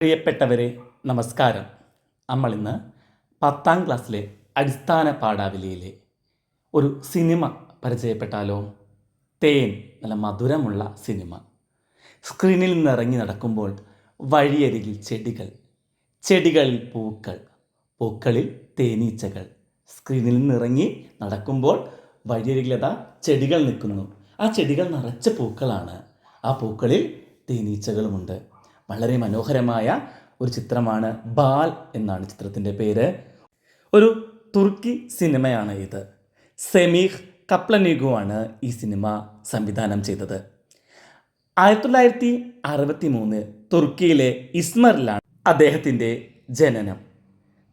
പ്രിയപ്പെട്ടവരെ നമസ്കാരം. നമ്മൾ ഇന്ന് പത്താം ക്ലാസ്സിലെ അടിസ്ഥാന പാഠാവലിയിലെ ഒരു സിനിമ പരിചയപ്പെട്ടാലോ? തേൻ നല്ല മധുരമുള്ള സിനിമ. സ്ക്രീനിൽ നിന്ന് ഇറങ്ങി നടക്കുമ്പോൾ വഴിയരികിൽ ചെടികൾ ചെടികളിൽ പൂക്കൾ പൂക്കളിൽ തേനീച്ചകൾ. സ്ക്രീനിൽ നിന്ന് ഇറങ്ങി നടക്കുമ്പോൾ വഴിയരികിലതാ ചെടികൾ നിൽക്കുന്നു. ആ ചെടികൾ നിറച്ച പൂക്കളാണ്. ആ പൂക്കളിൽ തേനീച്ചകളുമുണ്ട്. വളരെ മനോഹരമായ ഒരു ചിത്രമാണ് ബാൽ എന്നാണ് ചിത്രത്തിന്റെ പേര്. ഒരു തുർക്കി സിനിമയാണ് ഇത്. സെമീഹ് കപ്ലനിഗു ആണ് ഈ സിനിമ സംവിധാനം ചെയ്തത്. ആയിരത്തി തൊള്ളായിരത്തി അറുപത്തി മൂന്ന് തുർക്കിയിലെ ഇസ്മറിലാണ് അദ്ദേഹത്തിന്റെ ജനനം.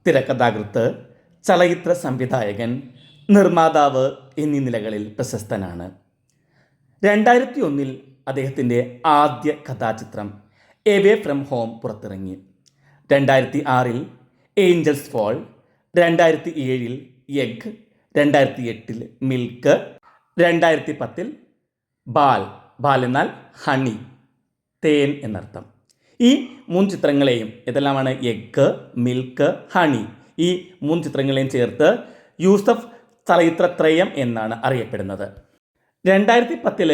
തിരക്കഥാകൃത്ത് ചലച്ചിത്ര സംവിധായകൻ നിർമ്മാതാവ് എന്നീ നിലകളിൽ പ്രശസ്തനാണ്. രണ്ടായിരത്തി ഒന്നിൽ അദ്ദേഹത്തിന്റെ ആദ്യ കഥാചിത്രം എവേ ഫ്രം ഹോം പുറത്തിറങ്ങി. രണ്ടായിരത്തി ആറിൽ ഏഞ്ചൽസ് ഫോൾ രണ്ടായിരത്തി ഏഴിൽ എഗ് രണ്ടായിരത്തി എട്ടിൽ മിൽക്ക് രണ്ടായിരത്തി പത്തിൽ ബാൽ ബാൽ എന്നാൽ ഹണി തേൻ എന്നർത്ഥം. ഈ മൂന്ന് ചിത്രങ്ങളെയും ഇതെല്ലാമാണ് എഗ് മിൽക്ക് ഹണി ഈ മൂന്ന് ചിത്രങ്ങളെയും ചേർത്ത് യൂസഫ് ചലച്ചിത്രത്രയം എന്നാണ് അറിയപ്പെടുന്നത്. രണ്ടായിരത്തി പത്തിൽ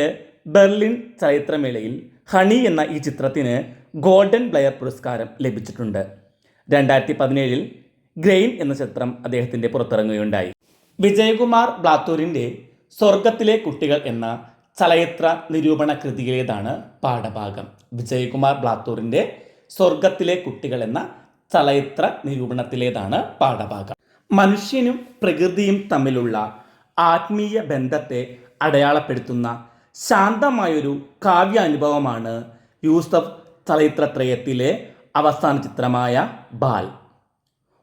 ബെർലിൻ ചലച്ചിത്രമേളയിൽ ഹണി എന്ന ഈ ചിത്രത്തിന് ഗോൾഡൻ പ്ലെയർ പുരസ്കാരം ലഭിച്ചിട്ടുണ്ട്. രണ്ടായിരത്തി പതിനേഴിൽ ഗ്രെയിൻ എന്ന ചിത്രം അദ്ദേഹത്തിന്റെ പുറത്തിറങ്ങുകയുണ്ടായി. വിജയകുമാർ ബ്ലാത്തൂരിന്റെ സ്വർഗത്തിലെ കുട്ടികൾ എന്ന ചലച്ചിത്ര നിരൂപണ കൃതിയിലേതാണ് പാഠഭാഗം. വിജയകുമാർ ബ്ലാത്തൂരിന്റെ സ്വർഗത്തിലെ കുട്ടികൾ എന്ന ചലച്ചിത്ര നിരൂപണത്തിലേതാണ് പാഠഭാഗം. മനുഷ്യനും പ്രകൃതിയും തമ്മിലുള്ള ആത്മീയ ബന്ധത്തെ അടയാളപ്പെടുത്തുന്ന ശാന്തമായൊരു കാവ്യാനുഭവമാണ് യൂസഫ് ചലച്ചിത്രത്രയത്തിലെ അവസാന ചിത്രമായ ബാൽ.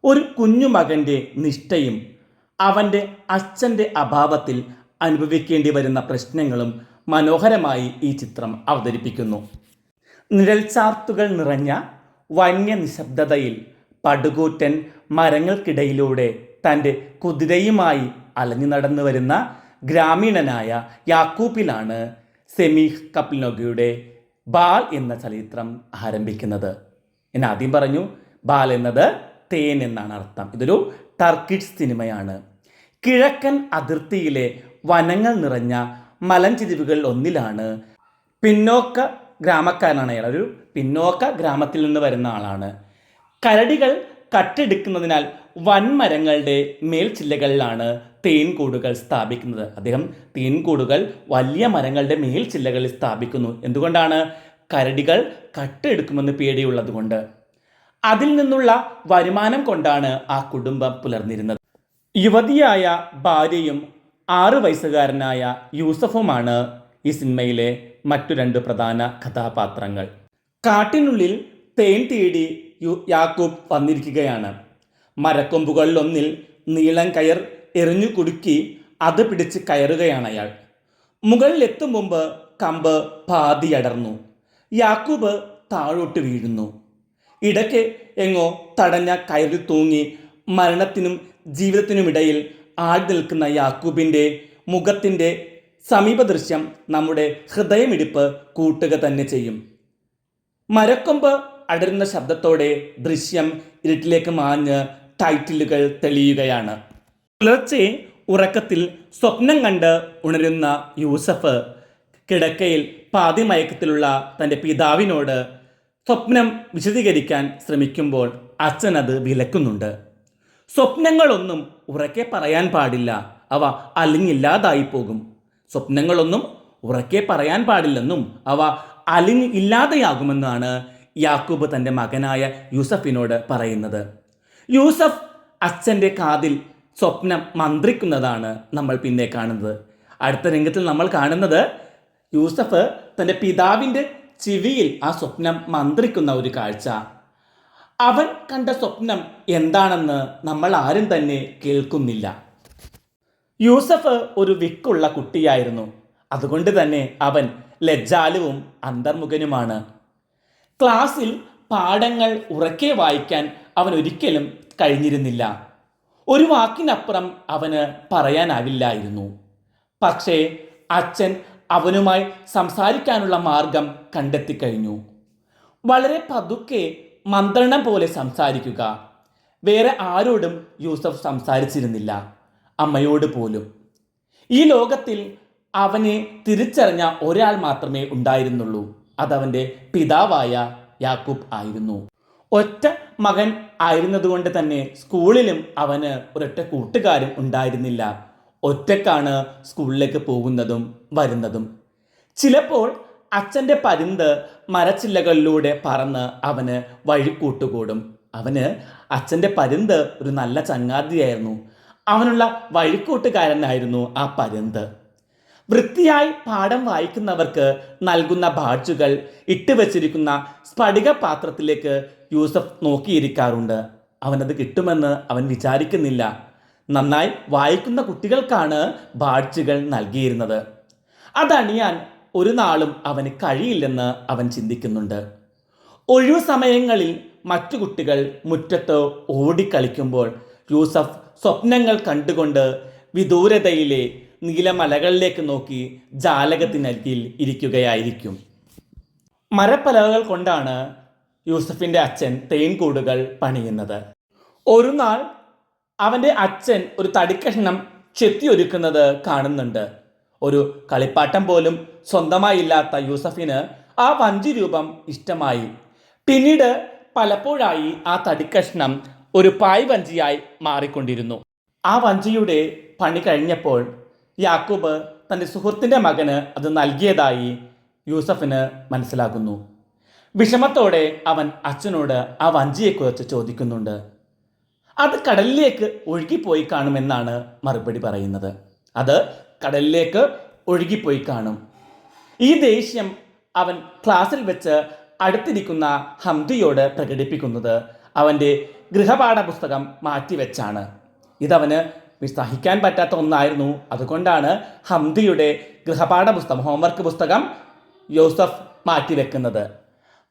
ഒരു കുഞ്ഞുമകന്റെ നിഷ്ഠയും അവന്റെ അച്ഛന്റെ അഭാവത്തിൽ അനുഭവിക്കേണ്ടി വരുന്ന പ്രശ്നങ്ങളും മനോഹരമായി ഈ ചിത്രം അവതരിപ്പിക്കുന്നു. നിഴൽചാർത്തുകൾ നിറഞ്ഞ വന്യ നിശബ്ദതയിൽ പടുകൂറ്റൻ മരങ്ങൾക്കിടയിലൂടെ തന്റെ കുതിരയുമായി അലഞ്ഞു നടന്നു വരുന്ന ഗ്രാമീണനായ യാക്കൂപ്പിലാണ് സെമീഹ് കപ്ലിനോഗയുടെ ബാൽ എന്ന ചലച്ചിത്രം ആരംഭിക്കുന്നത്. ഞാൻ ആദ്യം പറഞ്ഞു ബാൽ എന്നത് തേൻ എന്നാണ് അർത്ഥം. ഇതൊരു ടർക്കിഷ് സിനിമയാണ്. കിഴക്കൻ അതിർത്തിയിലെ വനങ്ങൾ നിറഞ്ഞ മലഞ്ചെരിവുകളിൽ ഒന്നിലാണ് പിന്നോക്ക ഗ്രാമക്കാരനാണ് അയാൾ. ഒരു പിന്നോക്ക ഗ്രാമത്തിൽ നിന്ന് വരുന്ന ആളാണ്. കരടികൾ കട്ടെടുക്കുന്നതിനാൽ വൻമരങ്ങളുടെ മേൽച്ചില്ലകളിലാണ് തേൻകൂടുകൾ സ്ഥാപിക്കുന്നത്. അദ്ദേഹം തേൻകൂടുകൾ വലിയ മരങ്ങളുടെ മേൽച്ചില്ലകളിൽ സ്ഥാപിക്കുന്നു. എന്തുകൊണ്ടാണ്? കരടികൾ കട്ടെടുക്കുമെന്ന് പേടിയുള്ളതുകൊണ്ട്. അതിൽ നിന്നുള്ള വരുമാനം കൊണ്ടാണ് ആ കുടുംബം പുലർന്നിരുന്നത്. യുവതിയായ ഭാര്യയും ആറ് വയസ്സുകാരനായ യൂസഫുമാണ് ഈ സിനിമയിലെ മറ്റു രണ്ട് പ്രധാന കഥാപാത്രങ്ങൾ. കാട്ടിനുള്ളിൽ തേൻ തേടി യാക്കൂബ് വന്നിരിക്കുകയാണ്. മരക്കൊമ്പുകളിലൊന്നിൽ നീളം കയർ എറിഞ്ഞു കുടുക്കി അത് പിടിച്ച് കയറുകയാണ് അയാൾ. മുകളിലെത്തും മുമ്പ് കമ്പ് പാതിയടർന്നു യാക്കൂബ് താഴോട്ട് വീഴുന്നു. ഇടയ്ക്ക് എങ്ങോ തടഞ്ഞ കയറിൽ തൂങ്ങി മരണത്തിനും ജീവിതത്തിനുമിടയിൽ ആടി നിൽക്കുന്ന യാക്കൂബിന്റെ മുഖത്തിന്റെ സമീപ ദൃശ്യം നമ്മുടെ ഹൃദയമിടിപ്പ് കൂട്ടുക തന്നെ ചെയ്യും. മരക്കൊമ്പ് അടരുന്ന ശബ്ദത്തോടെ ദൃശ്യം ഇരുട്ടിലേക്ക് മാഞ്ഞ് ടൈറ്റിലുകൾ തെളിയുകയാണ്. പുലർച്ചെ ഉറക്കത്തിൽ സ്വപ്നം കണ്ട് ഉണരുന്ന യൂസഫ് കിടക്കയിൽ പാതിമയക്കത്തിലുള്ള തന്റെ പിതാവിനോട് സ്വപ്നം വിശദീകരിക്കാൻ ശ്രമിക്കുമ്പോൾ അച്ഛൻ അത് വിലക്കുന്നുണ്ട്. സ്വപ്നങ്ങളൊന്നും ഉറക്കെ പറയാൻ പാടില്ല. അവ അലിഞ്ഞില്ലാതായി പോകും. സ്വപ്നങ്ങളൊന്നും ഉറക്കെ പറയാൻ പാടില്ലെന്നും അവ അലിഞ്ഞ് ഇല്ലാതെയാകുമെന്നാണ് യാക്കൂബ് തന്റെ മകനായ യൂസഫിനോട് പറയുന്നത്. യൂസഫ് അച്ഛന്റെ കാതിൽ സ്വപ്നം മന്ത്രിക്കുന്നതാണ് നമ്മൾ പിന്നെ കാണുന്നത്. അടുത്ത രംഗത്തിൽ നമ്മൾ കാണുന്നത് യൂസഫ് തന്റെ പിതാവിന്റെ ചിവിയിൽ ആ സ്വപ്നം മന്ത്രിക്കുന്ന ഒരു കാഴ്ച. അവൻ കണ്ട സ്വപ്നം എന്താണെന്ന് നമ്മൾ ആരും തന്നെ കേൾക്കുന്നില്ല. യൂസഫ് ഒരു വിക്കുള്ള കുട്ടിയായിരുന്നു. അതുകൊണ്ട് തന്നെ അവൻ ലജ്ജാലുവും അന്തർമുഖനുമാണ്. ക്ലാസ്സിൽ പാഠങ്ങൾ ഉറക്കെ വായിക്കാൻ അവൻ ഒരിക്കലും കഴിഞ്ഞിരുന്നില്ല. ഒരു വാക്കിനപ്പുറം അവന് പറയാനാവില്ലായിരുന്നു. പക്ഷേ അച്ഛൻ അവനുമായി സംസാരിക്കാനുള്ള മാർഗം കണ്ടെത്തിക്കഴിഞ്ഞു. വളരെ പതുക്കെ മന്ത്രണം പോലെ സംസാരിക്കുക. വേറെ ആരോടും യൂസഫ് സംസാരിച്ചിരുന്നില്ല. അമ്മയോട് പോലും. ഈ ലോകത്തിൽ അവനെ തിരിച്ചറിഞ്ഞ ഒരാൾ മാത്രമേ ഉണ്ടായിരുന്നുള്ളൂ. അതവന്റെ പിതാവായ യാക്കൂബ് ആയിരുന്നു. ഒറ്റ മകൻ ആയിരുന്നതുകൊണ്ട് തന്നെ സ്കൂളിലും അവന് ഒരൊറ്റ കൂട്ടുകാരും ഉണ്ടായിരുന്നില്ല. ഒറ്റക്കാണ് സ്കൂളിലേക്ക് പോകുന്നതും വരുന്നതും. ചിലപ്പോൾ അച്ഛന്റെ പരുന്ത് മരച്ചില്ലകളിലൂടെ പറന്ന് അവന് വഴിക്കൂട്ടുകൂടും അവന് അച്ഛന്റെ പരുന്ത് ഒരു നല്ല ചങ്ങാതിയായിരുന്നു. അവനുള്ള വഴിക്കൂട്ടുകാരനായിരുന്നു ആ പരുന്ത്. വൃത്തിയായി പാഠം വായിക്കുന്നവർക്ക് നൽകുന്ന ബാഡ്ജുകൾ ഇട്ടുവച്ചിരിക്കുന്ന സ്ഫടിക പാത്രത്തിലേക്ക് യൂസഫ് നോക്കിയിരിക്കാറുണ്ട്. അവനത് കിട്ടുമെന്ന് അവൻ വിചാരിക്കുന്നില്ല. നന്നായി വായിക്കുന്ന കുട്ടികൾക്കാണ് ബാഡ്ജുകൾ നൽകിയിരുന്നത്. അതണിയാൻ ഒരു നാളും അവന് കഴിയില്ലെന്ന് അവൻ ചിന്തിക്കുന്നുണ്ട്. ഒഴിവു സമയങ്ങളിൽ മറ്റു കുട്ടികൾ മുറ്റത്ത് ഓടിക്കളിക്കുമ്പോൾ യൂസഫ് സ്വപ്നങ്ങൾ കണ്ടുകൊണ്ട് വിദൂരതയിലെ നീലമലകളിലേക്ക് നോക്കി ജാലകത്തിനരികിൽ ഇരിക്കുകയായിരിക്കും. മരപ്പലകകൾ കൊണ്ടാണ് യൂസഫിന്റെ അച്ഛൻ തേൻകൂടുകൾ പണിയുന്നത്. ഒരു നാൾ അവന്റെ അച്ഛൻ ഒരു തടിക്കഷ്ണം ചെത്തിയൊരുക്കുന്നത് കാണുന്നുണ്ട്. ഒരു കളിപ്പാട്ടം പോലും സ്വന്തമായില്ലാത്ത യൂസഫിന് ആ വഞ്ചി രൂപം ഇഷ്ടമായി. പിന്നീട് പലപ്പോഴായി ആ തടിക്കഷ്ണം ഒരു പായ് വഞ്ചിയായി മാറിക്കൊണ്ടിരുന്നു. ആ വഞ്ചിയുടെ പണി കഴിഞ്ഞപ്പോൾ യാക്കൂബ് തന്റെ സുഹൃത്തിന്റെ മകന് അത് നൽകിയതായി യൂസഫിന് മനസ്സിലാകുന്നു. വിഷമത്തോടെ അവൻ അച്ഛനോട് ആ വഞ്ചിയെക്കുറിച്ച് ചോദിക്കുന്നുണ്ട്. അത് കടലിലേക്ക് ഒഴുകിപ്പോയി കാണുമെന്നാണ് മറുപടി പറയുന്നത്. അത് കടലിലേക്ക് ഒഴുകിപ്പോയി കാണും. ഈ ദേഷ്യം അവൻ ക്ലാസ്സിൽ വെച്ച് അടുത്തിരിക്കുന്ന ഹംദിയോട് പ്രകടിപ്പിക്കുന്നത് അവന്റെ ഗൃഹപാഠ പുസ്തകം മാറ്റിവെച്ചാണ്. ഇതവന് സഹിക്കാൻ പറ്റാത്ത ഒന്നായിരുന്നു. അതുകൊണ്ടാണ് ഹംദിയുടെ ഗൃഹപാഠ പുസ്തകം ഹോംവർക്ക് പുസ്തകം യൂസഫ് മാറ്റിവെക്കുന്നത്.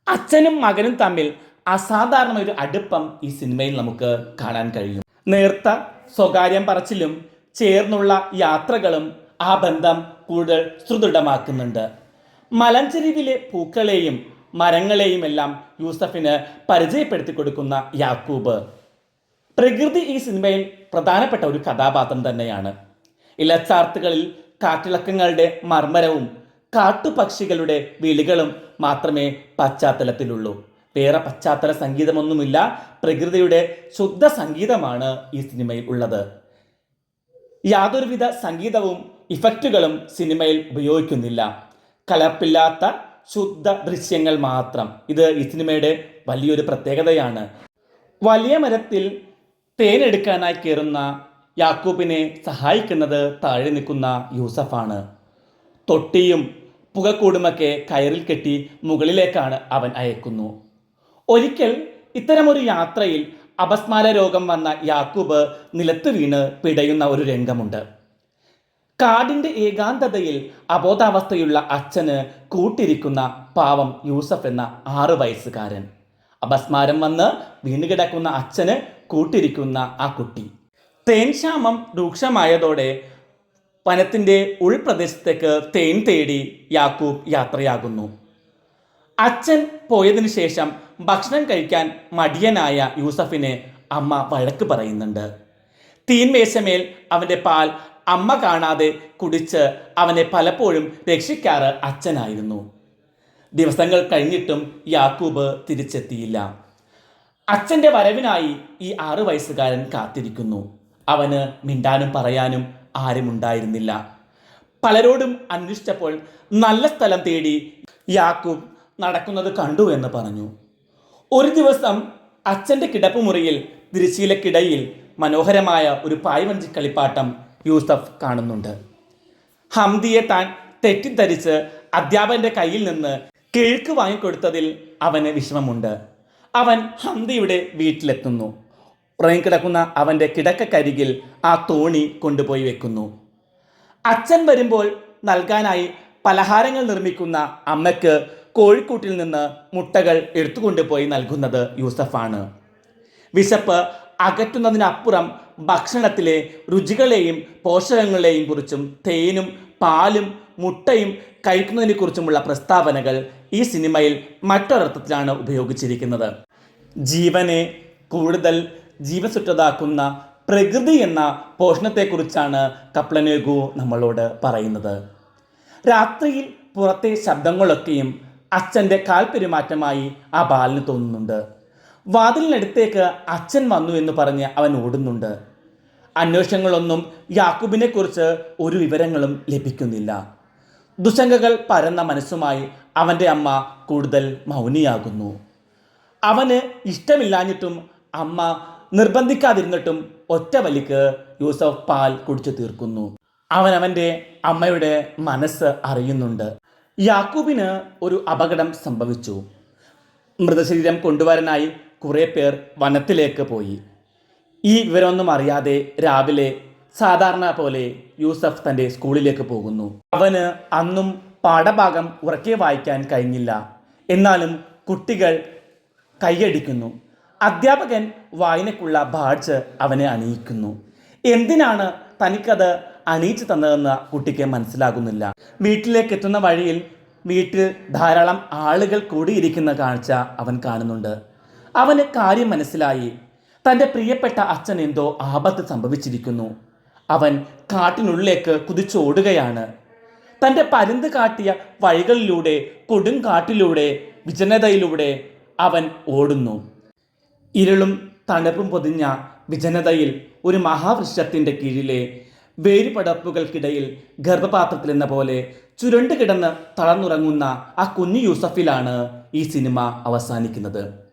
അച്ഛനും മകനും തമ്മിൽ അസാധാരണ ഒരു അടുപ്പം ഈ സിനിമയിൽ നമുക്ക് കാണാൻ കഴിയും. നേർത്ത സ്വകാര്യം പറച്ചിലും ചേർന്നുള്ള യാത്രകളും ആ ബന്ധം കൂടുതൽ സുദൃഢമാക്കുന്നുണ്ട്. മലഞ്ചെരിവിലെ പൂക്കളെയും മരങ്ങളെയും എല്ലാം യൂസഫിന് പരിചയപ്പെടുത്തി കൊടുക്കുന്ന യാക്കൂബ് പ്രകൃതി ഈ സിനിമയിൽ പ്രധാനപ്പെട്ട ഒരു കഥാപാത്രം തന്നെയാണ്. ഇലച്ചാർത്തുകളിൽ കാറ്റിളക്കങ്ങളുടെ മർമ്മരവും കാട്ടുപക്ഷികളുടെ വിളികളും മാത്രമേ പശ്ചാത്തലത്തിലുള്ളൂ. വേറെ പശ്ചാത്തല സംഗീതമൊന്നുമില്ല പ്രകൃതിയുടെ ശുദ്ധ സംഗീതമാണ് ഈ സിനിമയിൽ ഉള്ളത്. യാതൊരുവിധ സംഗീതവും ഇഫക്റ്റുകളും സിനിമയിൽ ഉപയോഗിക്കുന്നില്ല. കലപ്പില്ലാത്ത ശുദ്ധ ദൃശ്യങ്ങൾ മാത്രം. ഇത് ഈ സിനിമയുടെ വലിയൊരു പ്രത്യേകതയാണ്. വലിയ മരത്തിൽ തേനെടുക്കാനായി കയറുന്ന യാക്കൂബിനെ സഹായിക്കുന്നത് താഴെ നിൽക്കുന്ന യൂസഫാണ്. തൊട്ടിയും പുകക്കൂടുമൊക്കെ കയറിൽ കെട്ടി മുകളിലേക്കാണ് അവൻ അയക്കുന്നു ഒരിക്കൽ ഇത്തരമൊരു യാത്രയിൽ അപസ്മാര രോഗം വന്ന യാക്കൂബ് നിലത്ത് വീണ് പിടയുന്ന ഒരു രംഗമുണ്ട്. കാടിന്റെ ഏകാന്തതയിൽ അബോധാവസ്ഥയുള്ള അച്ഛന് കൂട്ടിരിക്കുന്ന പാവം യൂസഫ് എന്ന ആറ് വയസ്സുകാരൻ. അപസ്മാരം വന്ന് വീണുകിടക്കുന്ന അച്ഛന് കൂട്ടിരിക്കുന്ന ആ കുട്ടി. തേൻശാമം രൂക്ഷമായതോടെ വനത്തിന്റെ ഉൾപ്രദേശത്തേക്ക് തേൻ തേടി യാക്കൂബ് യാത്രയാകുന്നു. അച്ഛൻ പോയതിനു ശേഷം ഭക്ഷണം കഴിക്കാൻ മടിയനായ യൂസഫിനെ അമ്മ വഴക്ക് പറയുന്നുണ്ട്. തീൻമേശമേൽ അവന്റെ പാൽ അമ്മ കാണാതെ കുടിച്ച് അവനെ പലപ്പോഴും രക്ഷിക്കാറ് അച്ഛനായിരുന്നു. ദിവസങ്ങൾ കഴിഞ്ഞിട്ടും യാക്കൂബ് തിരിച്ചെത്തിയില്ല. അച്ഛന്റെ വരവിനായി ഈ ആറു വയസ്സുകാരൻ കാത്തിരിക്കുന്നു. അവന് മിണ്ടാനും പറയാനും ആരുമുണ്ടായിരുന്നില്ല. പലരോടും അന്വേഷിച്ചപ്പോൾ നല്ല സ്ഥലം തേടി യാക്കൂബ് നടക്കുന്നത് കണ്ടു എന്ന് പറഞ്ഞു. ഒരു ദിവസം അച്ഛന്റെ കിടപ്പുമുറിയിൽ തിരിശീലക്കിടയിൽ മനോഹരമായ ഒരു പായ്വഞ്ചി കളിപ്പാട്ടം യൂസഫ് കാണുന്നുണ്ട്. ഹംദിയെ താൻ തെറ്റിദ്ധരിച്ച് അധ്യാപകന്റെ കയ്യിൽ നിന്ന് കിഴക്ക് വാങ്ങിക്കൊടുത്തതിൽ അവന് വിഷമമുണ്ട്. അവൻ ഹന്തിയുടെ വീട്ടിലെത്തുന്നു. ഉറങ്ങിക്കിടക്കുന്ന അവന്റെ കിടക്കക്കരികിൽ ആ തോണി കൊണ്ടുപോയി വെക്കുന്നു. അച്ഛൻ വരുമ്പോൾ നൽകാനായി പലഹാരങ്ങൾ നിർമ്മിക്കുന്ന അമ്മയ്ക്ക് കോഴിക്കൂട്ടിൽ നിന്ന് മുട്ടകൾ എടുത്തുകൊണ്ടുപോയി നൽകുന്നത് യൂസഫാണ്. വിശപ്പ് അകറ്റുന്നതിനപ്പുറം ഭക്ഷണത്തിലെ രുചികളെയും പോഷകങ്ങളെയും കുറിച്ചും തേനും പാലും മുട്ടയും കഴിക്കുന്നതിനെക്കുറിച്ചുമുള്ള പ്രസ്താവനകൾ ഈ സിനിമയിൽ മറ്റൊരർത്ഥത്തിലാണ് ഉപയോഗിച്ചിരിക്കുന്നത്. ജീവനെ കൂടുതൽ ജീവസുറ്റതാക്കുന്ന പ്രകൃതി എന്ന പോഷണത്തെക്കുറിച്ചാണ് കപ്ലനേഗു നമ്മളോട് പറയുന്നത്. രാത്രിയിൽ പുറത്തെ ശബ്ദങ്ങളൊക്കെയും അച്ഛന്റെ കാൽപെരുമാറ്റമായി ആ ബാലിന് തോന്നുന്നുണ്ട്. വാതിലിനടുത്തേക്ക് അച്ഛൻ വന്നു എന്ന് പറഞ്ഞ് അവൻ ഓടുന്നുണ്ട്. അന്വേഷണങ്ങളൊന്നും യാക്കൂബിനെക്കുറിച്ച് ഒരു വിവരങ്ങളും ലഭിക്കുന്നില്ല. ദുശങ്കകൾ പരന്ന മനസ്സുമായി അവന്റെ അമ്മ കൂടുതൽ മൗനിയാകുന്നു. അവന് ഇഷ്ടമില്ലാഞ്ഞിട്ടും അമ്മ നിർബന്ധിക്കാതിരുന്നിട്ടും ഒറ്റ വലിക്ക് യൂസഫ് പാൽ കുടിച്ചു തീർക്കുന്നു. അവൻ അവന്റെ അമ്മയുടെ മനസ്സ് അറിയുന്നുണ്ട്. യാക്കൂബിന് ഒരു അപകടം സംഭവിച്ചു. മൃതശരീരം കൊണ്ടുവരാനായി കുറേ പേർ വനത്തിലേക്ക് പോയി. ഈ വിവരമൊന്നും അറിയാതെ രാവിലെ സാധാരണ പോലെ യൂസഫ് തന്റെ സ്കൂളിലേക്ക് പോകുന്നു. അവന് അന്നും പാഠഭാഗം ഉറക്കെ വായിക്കാൻ കഴിഞ്ഞില്ല. എന്നാലും കുട്ടികൾ കൈയടിക്കുന്നു. അധ്യാപകൻ വായനക്കുള്ള ബാഡ്ജ് അവനെ അണിയിക്കുന്നു. എന്തിനാണ് തനിക്കത് അണിയിച്ചു തന്നതെന്ന് കുട്ടിക്ക് മനസ്സിലാകുന്നില്ല. വീട്ടിലേക്ക് എത്തുന്ന വഴിയിൽ വീട്ടിൽ ധാരാളം ആളുകൾ കൂടിയിരിക്കുന്ന കാഴ്ച അവൻ കാണുന്നുണ്ട്. അവന് കാര്യം മനസ്സിലായി. തന്റെ പ്രിയപ്പെട്ട അച്ഛൻ എന്തോ ആപത്ത് സംഭവിച്ചിരിക്കുന്നു. അവൻ കാട്ടിനുള്ളിലേക്ക് കുതിച്ചോടുകയാണ് തന്റെ പരുന്ത് കാട്ടിയ വഴികളിലൂടെ കൊടുങ്കാട്ടിലൂടെ വിജനതയിലൂടെ അവൻ ഓടുന്നു. ഇരുളും തണുപ്പും പൊതിഞ്ഞ വിജനതയിൽ ഒരു മഹാവൃക്ഷത്തിന്റെ കീഴിലെ വേരുപടപ്പുകൾക്കിടയിൽ ഗർഭപാത്രത്തിൽ എന്ന പോലെ ചുരുണ്ട് കിടന്ന് തളർന്നുറങ്ങുന്ന ആ കുഞ്ഞു യൂസഫിലാണ് ഈ സിനിമ അവസാനിക്കുന്നത്.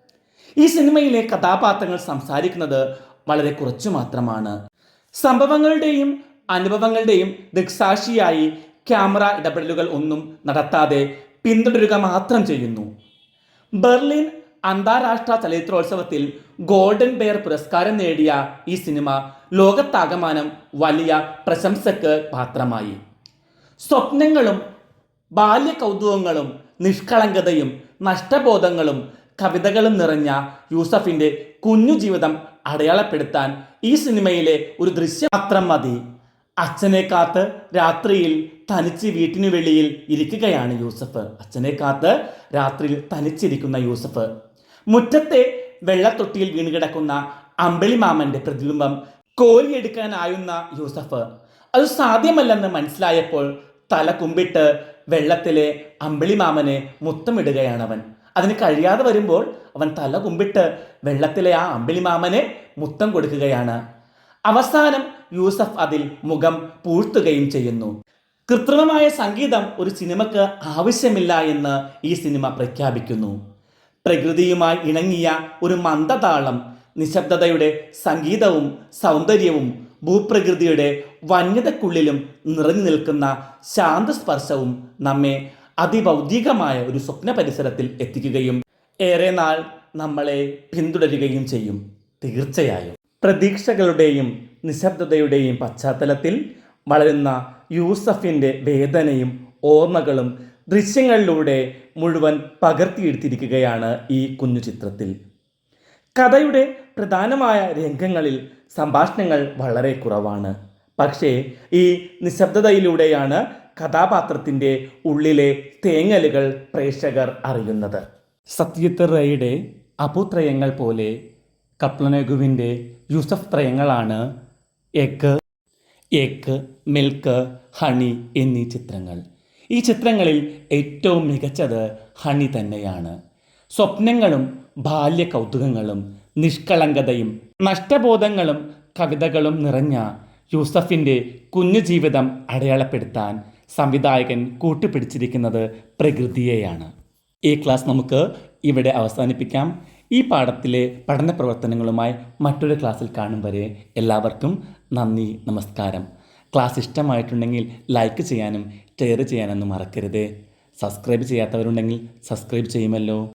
ഈ സിനിമയിലെ കഥാപാത്രങ്ങൾ സംസാരിക്കുന്നത് വളരെ കുറച്ചു മാത്രമാണ്. സംഭവങ്ങളുടെയും അനുഭവങ്ങളുടെയും ദൃക്സാക്ഷിയായി ക്യാമറ ഇടപെടലുകൾ ഒന്നും നടത്താതെ പിന്തുടരുക മാത്രം ചെയ്യുന്നു. ബെർലിൻ അന്താരാഷ്ട്ര ചലച്ചിത്രോത്സവത്തിൽ ഗോൾഡൻ ബെയർ പുരസ്കാരം നേടിയ ഈ സിനിമ ലോകത്താകമാനം വലിയ പ്രശംസക്ക് പാത്രമായി. സ്വപ്നങ്ങളും ബാല്യ കൗതുകങ്ങളും നിഷ്കളങ്കതയും നഷ്ടബോധങ്ങളും കവിതകളും നിറഞ്ഞ യൂസഫിന്റെ കുഞ്ഞു ജീവിതം അടയാളപ്പെടുത്താൻ ഈ സിനിമയിലെ ഒരു ദൃശ്യം മാത്രം മതി. അച്ഛനെ കാത്ത് രാത്രിയിൽ തനിച്ച് വീട്ടിനു വെളിയിൽ ഇരിക്കുകയാണ് യൂസഫ്. അച്ഛനെ കാത്ത് രാത്രിയിൽ തനിച്ചിരിക്കുന്ന യൂസഫ്. മുറ്റത്തെ വെള്ളത്തൊട്ടിയിൽ വീണ് കിടക്കുന്ന അമ്പിളി മാമന്റെ പ്രതിബിംബം കോരിയെടുക്കാനായുന്ന യൂസഫ്. അത് സാധ്യമല്ലെന്ന് മനസ്സിലായപ്പോൾ തല കുമ്പിട്ട് വെള്ളത്തിലെ അമ്പിളിമാമനെ മുത്തമിടുകയാണവൻ. അതിന് കഴിയാതെ വരുമ്പോൾ അവൻ തല കുമ്പിട്ട് വെള്ളത്തിലെ ആ അമ്പിളി മാമനെ മുത്തം കൊടുക്കുകയാണ്. അവസാനം യൂസഫ് അതിൽ മുഖം പൂഴ്ത്തുകയും ചെയ്യുന്നു. കൃത്രിമമായ സംഗീതം ഒരു സിനിമക്ക് ആവശ്യമില്ല എന്ന് ഈ സിനിമ പ്രഖ്യാപിക്കുന്നു. പ്രകൃതിയുമായി ഇണങ്ങിയ ഒരു മന്ദതാളം നിശബ്ദതയുടെ സംഗീതവും സൗന്ദര്യവും ഭൂപ്രകൃതിയുടെ വന്യതക്കുള്ളിലും നിറഞ്ഞു നിൽക്കുന്ന ശാന്തസ്പർശവും നമ്മെ അതിഭൗതികമായ ഒരു സ്വപ്ന പരിസരത്തിൽ എത്തിക്കുകയും ഏറെ നാൾ നമ്മളെ പിന്തുടരുകയും ചെയ്യും. തീർച്ചയായും. പ്രതീക്ഷകളുടെയും നിശബ്ദതയുടെയും പശ്ചാത്തലത്തിൽ വളരുന്ന യൂസഫിന്റെ വേദനയും ഓർമ്മകളും ദൃശ്യങ്ങളിലൂടെ മുഴുവൻ പകർത്തിയെടുത്തിരിക്കുകയാണ് ഈ കുഞ്ഞു ചിത്രത്തിൽ. കഥയുടെ പ്രധാനമായ രംഗങ്ങളിൽ സംഭാഷണങ്ങൾ വളരെ കുറവാണ്. പക്ഷേ ഈ നിശബ്ദതയിലൂടെയാണ് കഥാപാത്രത്തിന്റെ ഉള്ളിലെ തേങ്ങലുകൾ പ്രേക്ഷകർ അറിയുന്നത്. സത്യജിത്ത് റൈയുടെ അപുത്രയങ്ങൾ പോലെ കപ്ലനഗുവിന്റെ യൂസഫ് ത്രയങ്ങളാണ് എഗ് എഗ് മിൽക്ക് ഹണി എന്നീ ചിത്രങ്ങൾ. ഈ ചിത്രങ്ങളിൽ ഏറ്റവും മികച്ചത് ഹണി തന്നെയാണ്. സ്വപ്നങ്ങളും ബാല്യ കൗതുകങ്ങളും നിഷ്കളങ്കതയും നഷ്ടബോധങ്ങളും കവിതകളും നിറഞ്ഞ യൂസഫിന്റെ കുഞ്ഞു ജീവിതം അടയാളപ്പെടുത്താൻ സംവിധായകൻ കൂട്ടുപിടിച്ചിരിക്കുന്നത് പ്രകൃതിയെയാണ്. ഈ ക്ലാസ് നമുക്ക് ഇവിടെ അവസാനിപ്പിക്കാം. ഈ പാഠത്തിലെ പഠന പ്രവർത്തനങ്ങളുമായി മറ്റൊരു ക്ലാസ്സിൽ കാണും വരെ എല്ലാവർക്കും നന്ദി നമസ്കാരം. ക്ലാസ് ഇഷ്ടമായിട്ടുണ്ടെങ്കിൽ ലൈക്ക് ചെയ്യാനും ഷെയർ ചെയ്യാനൊന്നും മറക്കരുത്. സബ്സ്ക്രൈബ് ചെയ്യാത്തവരുണ്ടെങ്കിൽ സബ്സ്ക്രൈബ് ചെയ്യുമല്ലോ.